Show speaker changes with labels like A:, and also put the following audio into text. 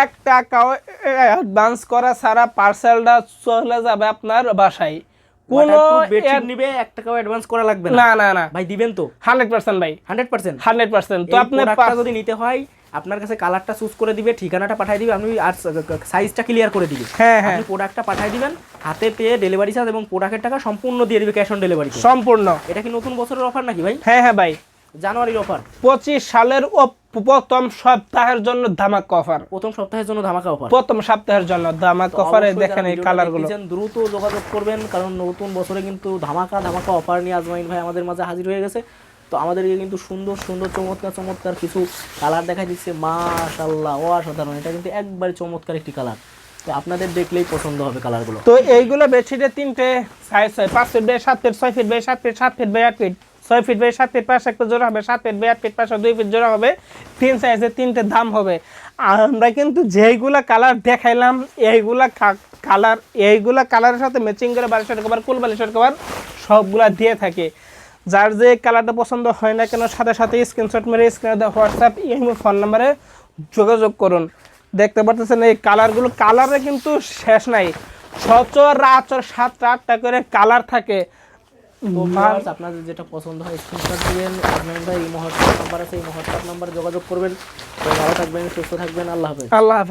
A: এক টাকাও অ্যাডভান্স করা ছাড়া পার্সেলটা চলে যাবে আপনার বাসায়। কোনো
B: বেডশিট নিবে এক টাকাও অ্যাডভান্স করা লাগবে না।
A: না না না।
B: ভাই দিবেন তো।
A: হান্ড্রেড পার্সেন্ট ভাই।
B: Hundred percent?
A: Hundred percent. তো
B: তো আপনার যদি নিতে হয় আপনার কাছে কালারটা চুজ করে দিবে ঠিকানাটা পাঠিয়ে দিবে আপনি আর সাইজটা ক্লিয়ার করে দিবে।
A: হ্যাঁ হ্যাঁ।
B: আপনি প্রোডাক্টটা পাঠিয়ে দিবেন হাতে পেয়ে ডেলিভারি চার্জ এবং প্রোডাক্টের টাকা সম্পূর্ণ দিয়ে দিবে ক্যাশ অন ডেলিভারি
A: সম্পূর্ণ।
B: এটা কি নতুন বছরের অফার নাকি ভাই?
A: হ্যাঁ হ্যাঁ ভাই।
B: জানুয়ারির অফার
A: পঁচিশ সালের প্রথম সপ্তাহের জন্য ধামাক অফার
B: প্রথম সপ্তাহের জন্য ধামাকা অফার
A: প্রথম সপ্তাহের জন্য ধামাক অফারে দেখেন এই কালারগুলো
B: দ্রুত যোগাযোগ করবেন কারণ নতুন বছরে কিন্তু ধামাকা ধামাকা অফার নিয়ে আজমাইন ভাই আমাদের মাঝে হাজির হয়ে গেছে। তো আমাদেরকে কিন্তু সুন্দর সুন্দর চমৎকার চমৎকার কিছু কালার দেখা দিচ্ছে। মাশাল্লাহ অসাধারণ। এটা কিন্তু একবারে চমৎকার একটি কালার তো আপনাদের দেখলেই পছন্দ হবে কালারগুলো
A: তো এইগুলো বেডশিটের তিনটে সাইজ হয়। পাঁচ ফিট বাই সাত ফিট ছয় ফিট বাই সাত ফিট সাত ফিট বাই আট ফিট ছয় ফিট বাই সাত ফিট পাশে একটা জোড়া হবে, সাত ফিট বাই আট ফিট পাশে দুই ফিট জোড়া হবে, তিন সাইজের তিনটে দাম হবে। আমরা কিন্তু যেইগুলা কালার দেখাইলাম, এইগুলা কালার এইগুলা কালারের সাথে ম্যাচিং করে বালিশের কভার কুল বালিশের কভার সবগুলা দিয়ে থাকে। যার যে কালারটা পছন্দ হয় না কেন, সাথে সাথে স্ক্রিনশট মেরে স্ক্রিনে দেওয়া হোয়াটসঅ্যাপ ইমেল ফোন নাম্বারে যোগাযোগ করুন। দেখতে পাচ্ছেন এই কালারগুলো কালারে কিন্তু শেষ নাই। সচরাচর সাতটা আটটা করে কালার থাকে।
B: তো viewers, আপনাদের যেটা পছন্দ হয় স্ক্রিনশট দিবেন আপনারা এই হোয়াটসঅ্যাপ নাম্বার আছে এই হোয়াটসঅ্যাপ নাম্বারে যোগাযোগ করবেন। তো ভালো থাকবেন সুস্থ থাকবেন আল্লাহ হাফেজ।
A: আল্লাহ হাফেজ।